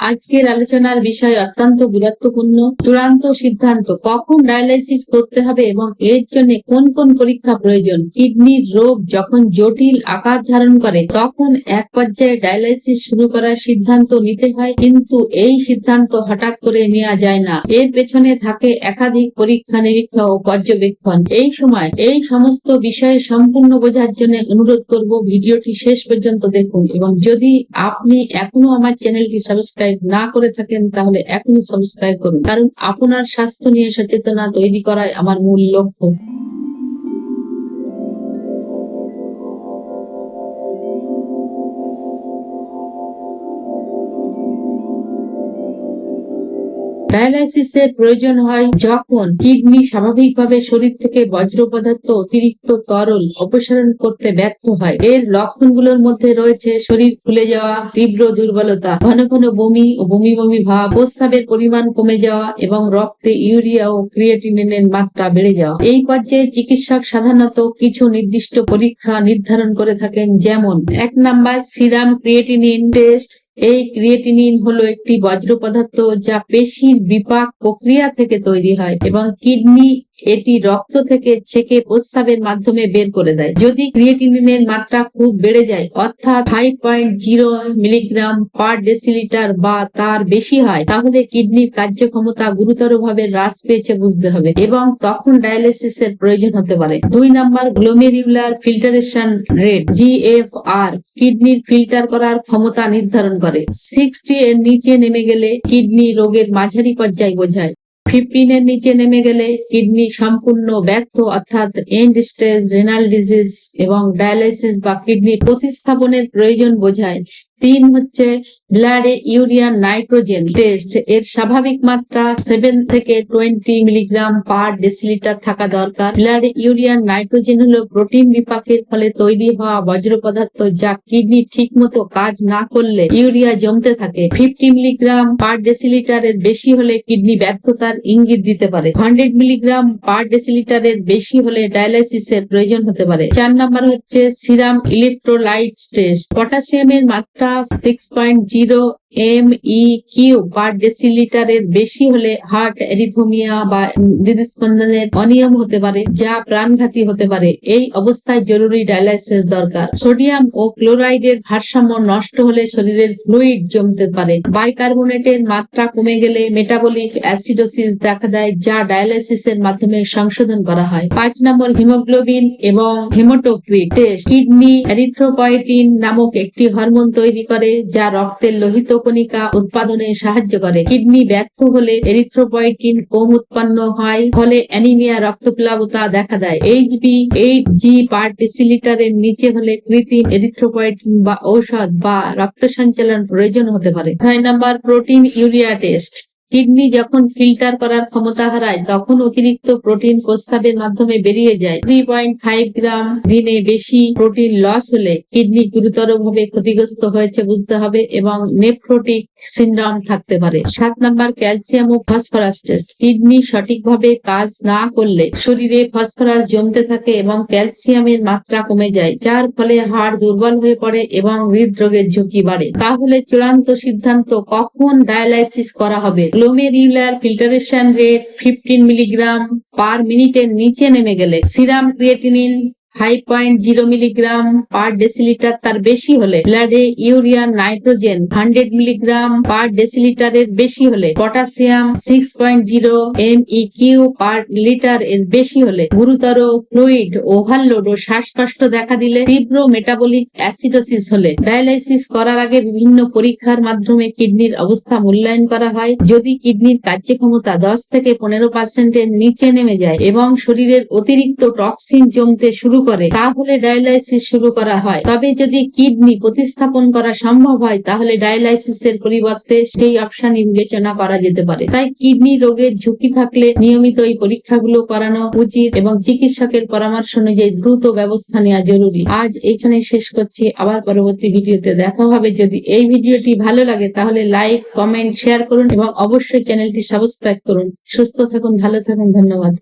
আজকের আলোচনার বিষয় অত্যন্ত গুরুত্বপূর্ণ। চূড়ান্ত সিদ্ধান্ত, কখন ডায়ালাইসিস করতে হবে এবং এর জন্য কোন কোন পরীক্ষা প্রয়োজন? কিডনির রোগ যখন জটিল আকার ধারণ করে, তখন এক পর্যায়ে ডায়ালাইসিস শুরু করার সিদ্ধান্ত নিতে হয়, কিন্তু এই সিদ্ধান্ত হঠাৎ করে নেওয়া যায় না। এর পেছনে থাকে একাধিক পরীক্ষা নিরীক্ষা ও পর্যবেক্ষণ। এই সময় এই সমস্ত বিষয়ে সম্পূর্ণ বোঝার জন্য অনুরোধ করব, ভিডিওটি শেষ পর্যন্ত দেখুন এবং যদি আপনি এখনও আমার চ্যানেলটি সাবস্ক্রাইব না করে থাকেন, তাহলে এখনই সাবস্ক্রাইব করুন। কারণ আপনার স্বাস্থ্য নিয়ে সচেতনা তৈরি করাই আমার মূল লক্ষ্য। ডায়ালাইসিসের প্রয়োজন হয় যখন কিডনি স্বাভাবিকভাবে শরীর থেকে বজ্র পদার্থ অতিরিক্ত তরল অপসারণ করতে ব্যর্থ হয়। এর লক্ষণগুলোর মধ্যে রয়েছে শরীর ফুলে যাওয়া, তীব্র দুর্বলতা, ঘন ঘন বমি ও বমি বমি ভাব, প্রস্রাবের পরিমাণ কমে যাওয়া এবং রক্তে ইউরিয়া ও ক্রিয়েটিনিনের মাত্রা বেড়ে যাওয়া। এই পর্যায়ে চিকিৎসক সাধারণত কিছু নির্দিষ্ট পরীক্ষা নির্ধারণ করে থাকেন, যেমন, এক নাম্বার, সিরাম ক্রিয়েটিনিন টেস্ট এই ক্রিয়েটিনিন হলো একটি বজ্র পদার্থ যা পেশির বিপাক প্রক্রিয়া থেকে তৈরি হয় এবং কিডনি এটি রক্ত থেকে ছেকে প্রস্রাবের মাধ্যমে বের করে দেয়। যদি ক্রিয়েটিনিনের মাত্রা খুব বেড়ে যায়, অর্থাৎ five point zero milligram per decilitre বা তার বেশি হয়, তাহলে কিডনির কার্যক্ষমতা গুরুতরভাবে হ্রাস পেয়েছে বুঝতে হবে এবং তখন ডায়ালিসিসের প্রয়োজন হতে পারে। দুই number glomerular filtration rate GFR কিডনির ফিল্টার করার ক্ষমতা নির্ধারণ করে। সিক্সটি এর নিচে নেমে গেলে কিডনি রোগের মাঝারি পর্যায় বোঝায়। ফিফটিন এর নিচে নেমে গেলে কিডনি সম্পূর্ণ ব্যর্থ, অর্থাৎ এন্ড স্টেজ রেনাল ডিজিজ এবং ডায়ালাইসিস বা কিডনি প্রতিস্থাপনের প্রয়োজন বোঝায়। তিন হচ্ছে ব্লাডে ইউরিয়া নাইট্রোজেন টেস্ট। এর স্বাভাবিক মাত্রা সেভেন থেকে টোয়েন্টি মিলিগ্রাম পার ডেসিলিটার থাকা দরকার। ব্লাডে ইউরিয়া নাইট্রোজেন হলো প্রোটিন বিপাকের ফলে তৈরি হওয়া বজ্র পদার্থ যা কিডনি ঠিক মতো কাজ না করলে ইউরিয়া জমতে থাকে। ফিফটি মিলিগ্রাম পার ডেসিলিটারের বেশি হলে কিডনি ব্যর্থতার ইঙ্গিত দিতে পারে। হান্ড্রেড মিলিগ্রাম পার ডেসিলিটারের বেশি হলে ডায়ালাইসিসের প্রয়োজন হতে পারে। চার নাম্বার হচ্ছে সিরাম ইলেকট্রোলাইট টেস্ট। পটাশিয়ামের মাত্রা six point zero M E Q per ডেসিলিটারের বেশি হলে হার্ট এরিথোমিয়া বা হৃদস্পন্দনের অনিয়ম হতে পারে, যা প্রাণঘাতী হতে পারে। এই অবস্থায় জরুরি ডায়ালাইসিস দরকার। সোডিয়াম ও ক্লোরাইডের ভারসাম্য নষ্ট হলে শরীরের ফ্লুইড জমতে পারে। বাইকার্বনেটের মাত্রা কমে গেলে মেটাবলিক অ্যাসিডোসিস দেখা দেয়, যা ডায়ালাইসিসের মাধ্যমে সংশোধন করা হয়। পাঁচ নম্বর হিমোগ্লোবিন এবং হেমোটোক্রিট টেস্ট কিডনি এরিথ্রোপয়েটিন নামক একটি হরমোন তৈরি করে, যা রক্তের লোহিত কণিকা উৎপাদনে সাহায্য করে। কিডনি ব্যর্থ হলে এরিথ্রোপয়েটিন কম উৎপন্ন হয়, ফলে অ্যানিমিয়া রক্তপ্লাবতা দেখা দেয়। এইচবি এইট জি পার ডেসিলিটারের নিচে হলে কৃত্রিম এরিথ্রোপয়েটিন বা ঔষধ বা রক্ত সঞ্চালন প্রয়োজন হতে পারে। ছয় number protein urea test. Kidney যখন ফিল্টার করার ক্ষমতা হারায়, তখন অতিরিক্ত প্রোটিন প্রস্রাবের মাধ্যমে বেরিয়ে যায়। থ্রি পয়েন্ট ফাইভ গ্রাম দিনে বেশি প্রোটিন লস হলে কিডনি গুরুতরভাবে ক্ষতিগ্রস্ত হয়েছে বুঝতে হবে এবং নেফ্রোটিক সিন্ড্রোম থাকতে পারে। সাত নাম্বার ক্যালসিয়াম ও ফসফরাস টেস্ট। কিডনি সঠিকভাবে কাজ না করলে শরীরে ফসফরাস জমতে থাকে এবং ক্যালসিয়ামের মাত্রা কমে যায়, যার ফলে হাড় দুর্বল হয়ে পড়ে এবং হৃদরোগের ঝুঁকি বাড়ে। তাহলে চূড়ান্ত সিদ্ধান্ত কখন ডায়ালাইসিস করা হবে? Glomerular filtration rate fifteen milligram per মিনিটের নিচে নেমে গেলে serum creatinine five point zero milligram per decilitre তার বেশি হলে। ব্লাডে urea, nitrogen hundred milligram per ডেসিলিটারের বেশি হলে। Potassium six point zero M E Q per litre এর বেশি হলে। গুরুতর ফ্লুইড ওভারলোড ও শ্বাসকষ্ট দেখা দিলে তীব্র মেটাবলিক অ্যাসিডোসিস হলে। ডায়ালাইসিস করার আগে বিভিন্ন পরীক্ষার মাধ্যমে কিডনির অবস্থা মূল্যায়ন করা হয়। যদি কিডনির কার্যক্ষমতা দশ থেকে পনেরো পার্সেন্টের নিচে নেমে যায় এবং শরীরের অতিরিক্ত টক্সিন জমতে শুরু করে, তাহলে ডায়ালাইসিস শুরু করা হয়। তবে যদি কিডনি প্রতিস্থাপন করা সম্ভব হয়, তাহলে ডায়ালাইসিসের পরিবর্তে সেই অপশনই বিবেচনা করা যেতে পারে। তাই কিডনি রোগের ঝুঁকি থাকলে নিয়মিত এই পরীক্ষাগুলো করানো উচিত এবং চিকিৎসকের পরামর্শ অনুযায়ী দ্রুত ব্যবস্থা নেওয়া জরুরি। আজ এখানে শেষ করছি। আবার পরবর্তী ভিডিওতে দেখা হবে। যদি এই ভিডিওটি ভালো লাগে, তাহলে লাইক, কমেন্ট, শেয়ার করুন এবং অবশ্যই চ্যানেলটি সাবস্ক্রাইব করুন। সুস্থ থাকুন, ভালো থাকুন, ধন্যবাদ।